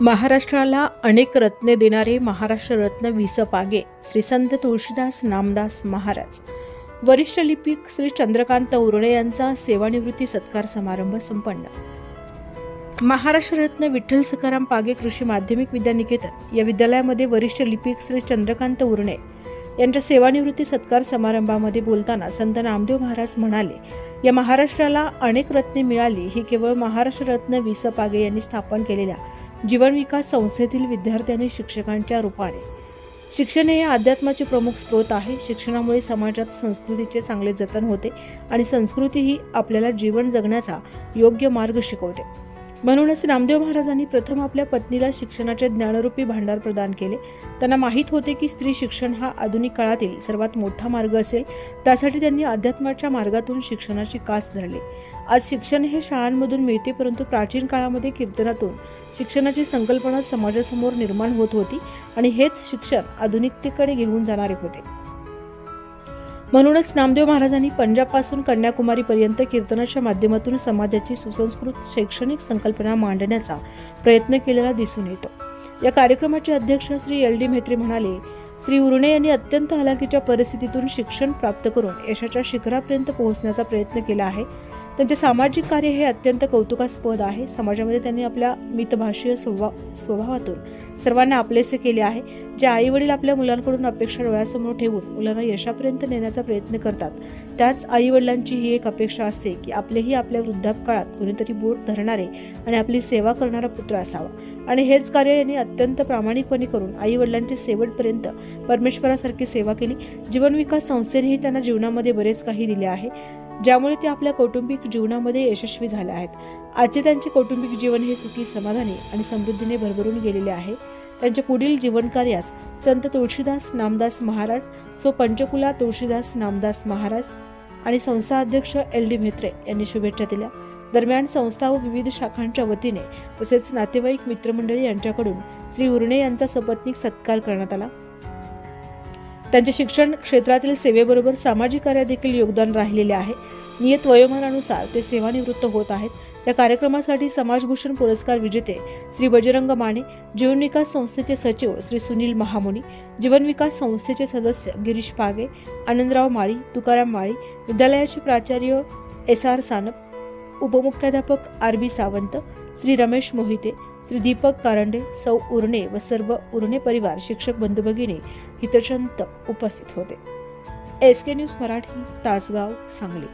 महाराष्ट्राला अनेक रत्ने देणारे महाराष्ट्र रत्न वि स पागे श्री संत तुळशीदास नामदास महाराज. वरिष्ठ लिपिक श्री चंद्रकांत उरळे यांचा सेवानिवृत्ती सत्कार समारंभ संपन्न. महाराष्ट्र रत्न विठ्ठल सखाराम पागे कृषी माध्यमिक विद्यानिकेतन. या विद्यालयामध्ये वरिष्ठ लिपिक श्री चंद्रकांत उरणे यांच्या सेवानिवृत्ती सत्कार समारंभामध्ये बोलताना संत नामदेव महाराज म्हणाले या महाराष्ट्राला अनेक रत्ने मिळाली. ही केवळ महाराष्ट्र रत्न वि स पागे यांनी स्थापन केलेल्या जीवन विकास संस्थेतील विद्यार्थी आणि शिक्षकांच्या रूपाने. शिक्षण हे अध्यात्माचे प्रमुख स्रोत आहे. शिक्षणामुळे समाजात संस्कृतीचे चांगले जतन होते आणि संस्कृती ही आपल्याला जीवन जगण्याचा योग्य मार्ग शिकवते. म्हणूनच नामदेव महाराजांनी प्रथम आपल्या पत्नीला शिक्षणाचे ज्ञानरूपी भांडार प्रदान केले. त्यांना माहीत होते की स्त्री शिक्षण हा आधुनिक काळातील सर्वात मोठा मार्ग असेल. त्यासाठी त्यांनी अध्यात्माच्या मार्गातून शिक्षणाची कास धरली. आज शिक्षण हे शाळांमधून मिळते परंतु प्राचीन काळामध्ये कीर्तनातून शिक्षणाची संकल्पना समाजासमोर निर्माण होत होती आणि हेच शिक्षण आधुनिकतेकडे घेऊन जाणारे होते. म्हणूनच नामदेव महाराजांनी पंजाबपासून कन्याकुमारीपर्यंत कीर्तनाच्या माध्यमातून समाजाची सुसंस्कृत शैक्षणिक संकल्पना मांडण्याचा प्रयत्न केलेला दिसून येतो. या कार्यक्रमाचे अध्यक्ष श्री एल डी म्हेत्रे म्हणाले श्री उरुणे यांनी अत्यंत हलाखीच्या परिस्थितीतून शिक्षण प्राप्त करून यशाच्या शिखरापर्यंत पोहोचण्याचा प्रयत्न केला आहे. त्यांचे सामाजिक कार्य हे अत्यंत कौतुकास्पद आहे. समाजामध्ये त्यांनी आपल्या मितभाषीय स्वभाव स्वभावातून सर्वांना आपलेसे केले आहे. जे आई वडील आपल्या मुलांकडून अपेक्षा डोळ्यासमोर ठेवून मुलांना यशापर्यंत नेण्याचा प्रयत्न करतात त्याच आई वडिलांची ही एक अपेक्षा असते की आपलेही आपल्या वृद्धापकाळात कोणीतरी बोट धरणारे आणि आपली सेवा करणारा पुत्र असावा. आणि हेच कार्य यांनी अत्यंत प्रामाणिकपणे करून आई वडिलांची शेवटपर्यंत परमेश्वरासारखी सेवा केली. जीवन विकास संस्थेनेही त्यांना जीवनामध्ये बरेच काही दिले आहे. ज्यामुळे ते आपल्या कौटुंबिक जीवनामध्ये यशस्वी झाले आहेत. आजचे त्यांचे कौटुंबिक जीवन हे सुखी समाधानी आणि समृद्धीने भरभरून गेलेले आहे. त्यांच्या पुढील जीवनकार्यास संत तुळशीदास नामदास महाराज सो पंचकुला तुळशीदास नामदास महाराज आणि संस्था अध्यक्ष एल डी म्हेत्रे यांनी शुभेच्छा दिल्या. दरम्यान संस्था व विविध शाखांच्या वतीने तसेच नातेवाईक मित्रमंडळी यांच्याकडून श्री उर्णे यांचा सपत्नीक सत्कार करण्यात आला. त्यांचे शिक्षण क्षेत्रातील सेवेबरोबर सामाजिक कार्यात देखील योगदान राहिलेले आहे. नियत वयोमानानुसार ते सेवानिवृत्त होत आहेत. या कार्यक्रमासाठी समाजभूषण पुरस्कार विजेते श्री बजरंग माने जीवन विकास संस्थेचे सचिव श्री सुनील महामुनी जीवन विकास संस्थेचे सदस्य गिरीश पागे आनंदराव माळी तुकाराम माळी विद्यालयाचे प्राचार्य एस आर सानप उपमुख्याध्यापक आर बी सावंत श्री रमेश मोहिते श्री दीपक कारंडे सौ उर्णे व सर्व उर्णे परिवार शिक्षक बंधू भगिनी हितचंत उपस्थित होते. S K news Marathi Tasgaon Sangli.